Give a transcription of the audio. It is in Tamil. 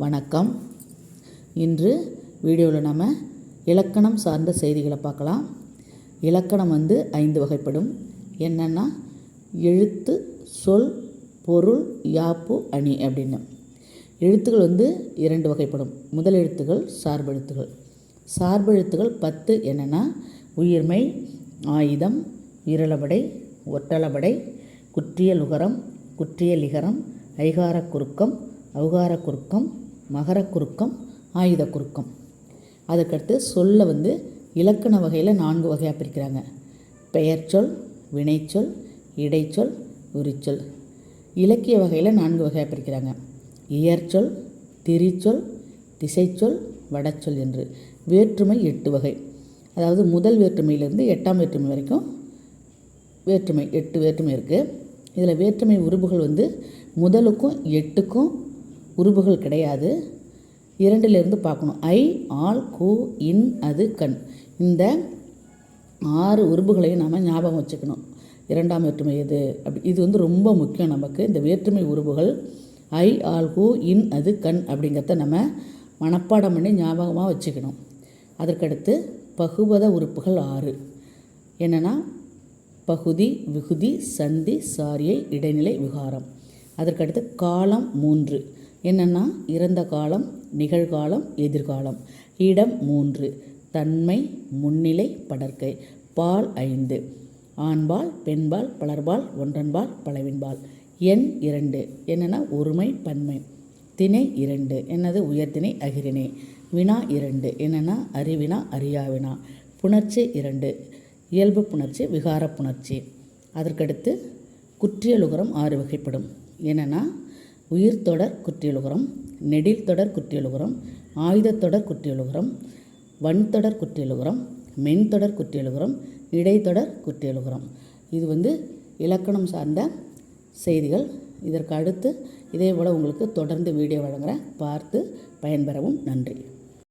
வணக்கம். இன்று வீடியோவில் நம்ம இலக்கணம் சார்ந்த செய்திகளை பார்க்கலாம். இலக்கணம் வந்து ஐந்து வகைப்படும். என்னென்னா எழுத்து சொல் பொருள் யாப்பு அணி அப்படின்னு. எழுத்துக்கள் வந்து இரண்டு வகைப்படும். முதல் எழுத்துக்கள் சார்பெழுத்துகள் சார்பெழுத்துகள் பத்து என்னென்னா உயிர்மை ஆயுதம் உயிரளபடை ஒற்றளபடை குற்றியலுகரம் குற்றியலிகரம் ஐகாரக் குறுக்கம் அவகாரக் குறுக்கம் மகரக் குறுக்கம் ஆயுதக் குறுக்கம் அதுக்கடுத்து சொல்ல வந்து இலக்கண வகையில் நான்கு வகையாக பிரிக்கிறாங்க. பெயர்ச்சொல் வினைச்சொல் இடைச்சொல் உரிச்சொல் இலக்கிய வகையில் நான்கு வகையாக பிரிக்கிறாங்க. இயற்சொல் திரிச்சொல் திசைச்சொல் வடச்சொல் என்று. வேற்றுமை எட்டு வகை. அதாவது முதல் வேற்றுமையிலிருந்து எட்டாம் வேற்றுமை வரைக்கும் வேற்றுமை எட்டு வேற்றுமை இருக்குது இதில் வேற்றுமை உறுப்புகள் வந்து முதலுக்கும் எட்டுக்கும் உறுப்புகள் கிடையாது. இரண்டிலிருந்து பார்க்கணும். ஐ ஆல் கு இன் அது கண். இந்த ஆறு உறுப்புகளையும் நாம் ஞாபகம் வச்சுக்கணும். இரண்டாம் வேற்றுமை எது? அப்படி இது வந்து ரொம்ப முக்கியம் நமக்கு. இந்த வேற்றுமை உறுப்புகள் ஐ ஆல் கூ இன் அது கண் அப்படிங்கிறத நம்ம மனப்பாடம் பண்ணி ஞாபகமாக வச்சுக்கணும். அதற்கடுத்து பகுபத உறுப்புகள் ஆறு. என்னென்னா பகுதி விகுதி சந்தி சாரியை இடைநிலை விகாரம். அதற்கடுத்து காலம் மூன்று. என்னென்னா இறந்த காலம் நிகழ்காலம் எதிர்காலம். இடம் மூன்று. தன்மை முன்னிலை படர்க்கை பால் ஐந்து. ஆண்பால் பெண்பால் பலர்பால் ஒன்றன்பால் பலவின்பால். எண் இரண்டு. என்னென்னா ஒருமை பன்மை. திணை இரண்டு. என்னது? உயர்திணை அகிரிணை. வினா இரண்டு. என்னென்னா அறிவினா அறியாவினா. புணர்ச்சி இரண்டு. இயல்பு புணர்ச்சி விகார புணர்ச்சி. அதற்கடுத்து குற்றியலுகரம் ஆறு வகைப்படும். என்னென்னா உயிர்த்தொடர் குற்றியலுகரம் நெடில் தொடர் குற்றியலுகரம் ஆயுதத்தொடர் குற்றியலுகரம் வன்தொடர் குற்றியலுகரம் மென்தொடர் குற்றியலுகரம் இடைத்தொடர் குற்றியலுகரம். இது வந்து இலக்கணம் சார்ந்த செய்திகள். இதற்கு அடுத்து இதே போல் உங்களுக்கு தொடர்ந்து வீடியோ வழங்குகிறேன் பார்த்து பயன்பெறவும் நன்றி.